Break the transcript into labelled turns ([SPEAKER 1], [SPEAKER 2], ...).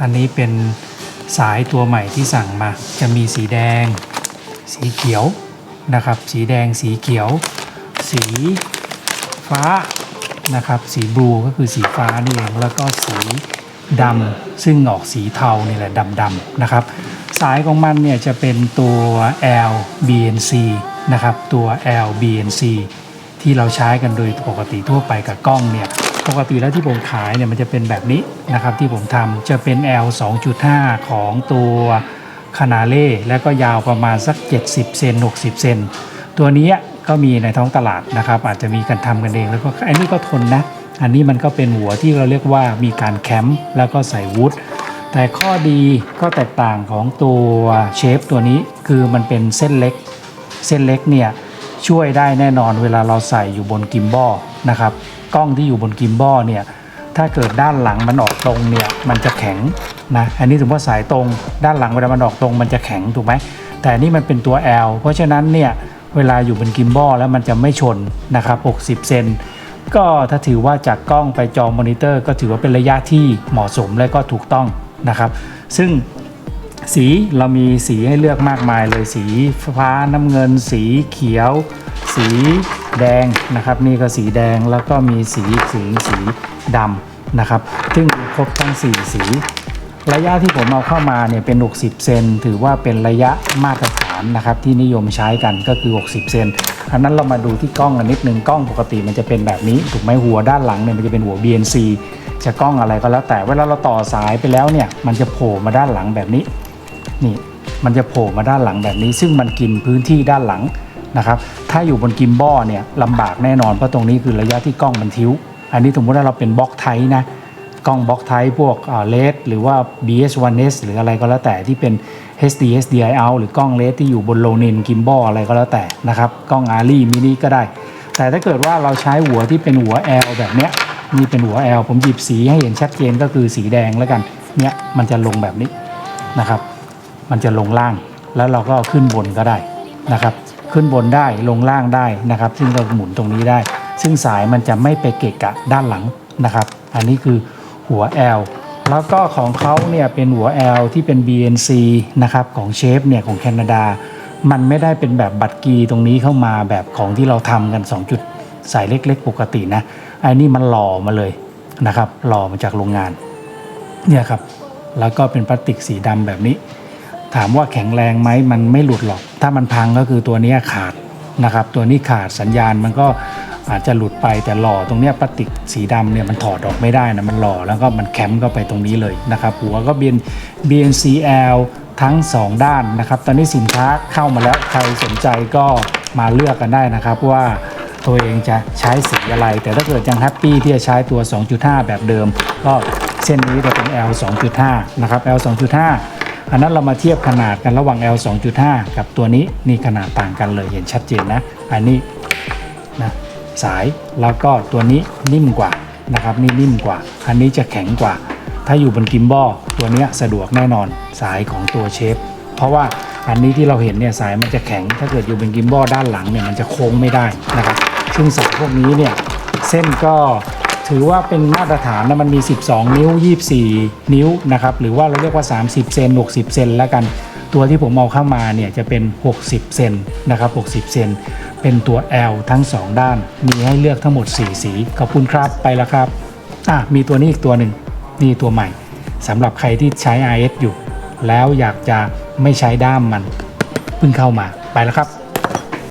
[SPEAKER 1] อันนี้เป็นสายตัวใหม่ที่สั่งมา จะมีสีแดง สีเขียวนะครับ สีแดงสีเขียว สีฟ้านะครับ สีบลูก็คือสีฟ้านี่เองแล้วก็สีดำซึ่งออกสีเทานี่แหละดำๆนะครับ สายของมันเนี่ยจะเป็นตัว L BNC นะครับ ตัว L BNC ที่เราใช้กันโดยปกติทั่วไปกับกล้องเนี่ย ปกติแล้วที่ผมขายเนี่ยมันจะเป็นแบบนี้นะครับที่ผมทำจะเป็น L 2.5 ของตัวคานาเล่แล้วก็ยาวประมาณสัก 70 เซน60 เซนตัวนี้ก็มีในท้องตลาดนะครับ อาจจะมีการทำกันเองแล้วก็อันนี้ก็ทนนะ อันนี้มันก็เป็นหัวที่เราเรียกว่ามีการแคมป์แล้วก็ใส่วูดแต่ข้อดีก็แตกต่างของตัวเชฟตัวนี้คือมันเป็นเส้นเล็ก เส้นเล็กเนี่ยช่วยได้แน่นอนเวลาเราใส่อยู่บนกิมบอลนะครับ กล้องที่อยู่บนกิมบอลเนี่ยถ้าเกิดด้านหลังมันออกตรงเนี่ยมันจะแข็งนะอันนี้ถือว่าสายตรงด้านหลังเวลามันออกตรงมันจะแข็งถูกไหมแต่นนี่มันเป็นตัว L เพราะฉะนั้นเนี่ยเวลาอยู่บนกิมบอลแล้วมันจะไม่ชนนะครับ 60 เซนก็ถ้าถือว่าจากกล้องไปจอมอนิเตอร์ก็ถือว่าเป็นระยะที่เหมาะสมและก็ถูกต้องนะครับ ซึ่งสีเรามีสีให้เลือกมากมายเลยสีฟ้าน้ำเงิน สีเขียว สี แดงนะครับ นี่ก็สีแดงแล้วก็มีสีสีสีดำนะครับ ซึ่งครบทั้ง 4 สี ระยะที่ผมเอาเข้ามาเนี่ยเป็น 60 เซนถือว่าเป็นระยะมาตรฐานนะครับ ที่นิยมใช้กันก็คือ 60 เซนอันนั้นเรามาดูที่กล้องกันนิดนึงกล้องปกติมันจะเป็นแบบนี้ถูกไหมหัวด้านหลังเนี่ยมันจะเป็นหัว BNC จะกล้องอะไรก็แล้วแต่เวลาเราต่อสายไปแล้วเนี่ยมันจะโผล่มาด้านหลังแบบนี้นี่มันจะโผล่มาด้านหลังแบบนี้ ซึ่งมันกินพื้นที่ด้านหลัง นะครับถ้าอยู่บนกิมบอลเนี่ยลำบากแน่นอนเพราะตรงนี้คือระยะที่กล้องมันทิ้ว อันนี้สมมติว่าเราเป็นบล็อกไทป์นะกล้องบล็อกไทป์พวกเลสหรือว่า BS1S หรืออะไรก็แล้วแต่ที่เป็น HD SDI out หรือกล้องเลสที่อยู่บนโลนินกิมบอลอะไรก็แล้วแต่นะครับกล้องอารีมินิก็ได้ แต่ถ้าเกิดว่าเราใช้หัวที่เป็นหัว L แบบเนี้ยนี่เป็นหัว L ผมหยิบสีให้เห็นชัดเจนก็คือสีแดงแล้วกันเนี่ยมันจะลงแบบนี้นะครับ มันจะลงล่างแล้วเราก็ขึ้นบนก็ได้นะครับ ขึ้นบนได้ลงล่างได้นะครับ ซึ่งเราหมุนตรงนี้ได้ ซึ่งสายมันจะไม่ไปเกะกะด้านหลังนะครับ อันนี้คือหัว L แล้วก็ของเขาเนี่ยเป็นหัว L ที่เป็น BNC นะครับของเชฟเนี่ยของแคนาดา มันไม่ได้เป็นแบบบัตรกีตรงนี้เข้ามาแบบของที่เราทำกัน 2 จุดสายเล็กๆ ปกตินะไอันนี้มันหล่อมาเลยนะครับหล่อมาจากโรงงานเนี่ยครับแล้วก็เป็นพลาสติกสีดำแบบนี้ ถามว่าแข็งแรงไหมมันไม่หลุดหรอก ถ้ามันพังก็คือตัวนี้ขาดนะครับ ตัวนี้ขาดสัญญาณมันก็อาจจะหลุดไปแต่หล่อตรงเนี้ยพลาสติกสีดำเนี่ยมันถอดออกไม่ได้นะมันหล่อแล้วก็มันแคมป์เข้าไปตรงนี้เลยนะครับหัวก็เป็น BNCL ทั้ง 2 ด้านนะครับ ตอนนี้สินค้าเข้ามาแล้วใครสนใจก็มาเลือกกันได้นะครับว่าตัวเองจะใช้สีอะไร แต่ถ้าเกิดยังแฮปปี้ที่จะใช้ตัว 2.5 แบบเดิม ก็เส้นนี้จะเป็น L 2.5 นะครับ L 2.5 อันนั้นเรามาเทียบขนาดกันระหว่าง L 2.5 กับตัวนี้นี่ขนาดต่างกันเลยเห็นชัดเจนนะ อันนี้นะสายแล้วก็ตัวนี้นิ่มกว่านะครับนี่นิ่มกว่า อันนี้จะแข็งกว่า ถ้าอยู่บนกิมบอลตัวเนี้ยสะดวกแน่นอนสายของตัวเชฟเพราะว่าอันนี้ที่เราเห็นเนี่ยสายมันจะแข็ง ถ้าเกิดอยู่บนกิมบอลด้านหลังเนี่ยมันจะโค้งไม่ได้นะครับซึ่งสายพวกนี้เนี่ยเส้นก็ ถือว่าเป็นมาตรฐานนะมันมี 12 นิ้ว 24 นิ้วนะครับหรือว่าเราเรียกว่า 30 เซน60 เซนแล้วกันตัวที่ผมเอาเข้ามาเนี่ยจะเป็น 60 เซนนะครับ 60 เซน เป็นตัว L ทั้ง 2 ด้าน มีให้เลือกทั้งหมด 4 สี ขอบคุณครับ ไปแล้วครับ อะ มีตัวนี้อีกตัวหนึ่ง นี่ตัวใหม่ สำหรับใครที่ใช้ RS อยู่ แล้วอยากจะไม่ใช้ด้ามมัน เพิ่งเข้ามา ไปแล้วครับ